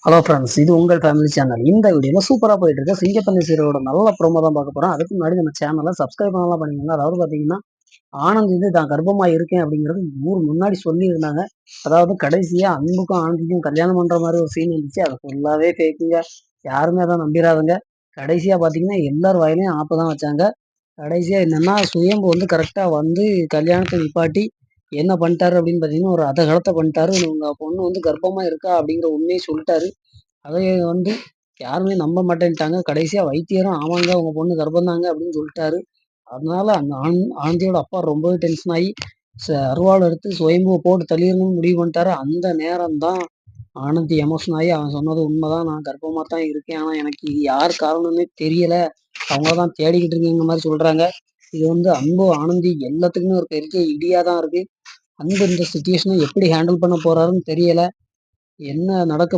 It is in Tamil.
ஹலோ ஃப்ரெண்ட்ஸ் இது உங்கள் ஃபேமிலி சேனல் இந்த வீடியோவில் சூப்பராக போயிட்டு இருக்கு சிங்கப்பண்ணி சீரோட நல்ல ப்ரோமோ தான் பார்க்க போகிறோம் அதுக்கு முன்னாடி நம்ம சேனலை சப்ஸ்கிரைப் பண்ணலாம் பண்ணிக்கோங்க அதாவது பார்த்தீங்கன்னா ஆனந்த் வந்து தான் கர்ப்பமாக இருக்கேன் அப்படிங்கிறது ஊர் முன்னாடி சொல்லியிருந்தாங்க. அதாவது கடைசியாக அன்புக்கும் ஆனந்திக்கும் கல்யாணம் பண்ணுற மாதிரி ஒரு சீன் இருந்துச்சு அது ஃபுல்லாகவே கேட்குங்க. யாருமே அதை நம்பிடாதுங்க கடைசியாக பார்த்தீங்கன்னா எல்லார் வாயிலையும் ஆப்பை தான் வச்சாங்க. கடைசியாக என்னென்னா சுயம்பு வந்து கரெக்டாக வந்து கல்யாணத்தை நிப்பாட்டி என்ன பண்ணிட்டாரு அப்படின்னு பார்த்தீங்கன்னா ஒரு அதகலத்தை பண்ணிட்டாரு. உங்கள் பொண்ணு வந்து கர்ப்பமாக இருக்கா அப்படிங்கிற உண்மையை சொல்லிட்டாரு. அதை வந்து யாருமே நம்ப மாட்டேன்ட்டாங்க. கடைசியாக வைத்தியரும் ஆமாங்க உங்கள் பொண்ணு கர்ப்பந்தாங்க அப்படின்னு சொல்லிட்டாரு. அதனால அந்த ஆன் ஆனந்தியோட அப்பா ரொம்பவே டென்ஷன் ஆகி அருவாள் எடுத்து சுயம்புவை போட்டு தள்ளிடணும்னு முடிவு பண்ணிட்டாரு. அந்த நேரம் தான் ஆனந்தி எமோஷன் ஆகி அவன் சொன்னது உண்மைதான். நான் கர்ப்பமாக தான் இருக்கேன். ஆனால் எனக்கு இது யார் காரணம்னே தெரியல. அவங்க தான் தேடிக்கிட்டு இருக்கீங்க மாதிரி சொல்கிறாங்க இது வந்து அன்பு ஆனந்தி எல்லாத்துக்குமே ஒரு பெரிய இடியா தான் இருக்கு. அன்பு இந்த சுச்சுவேஷனை எப்படி ஹேண்டில் பண்ண போறாருன்னு தெரியல. என்ன நடக்க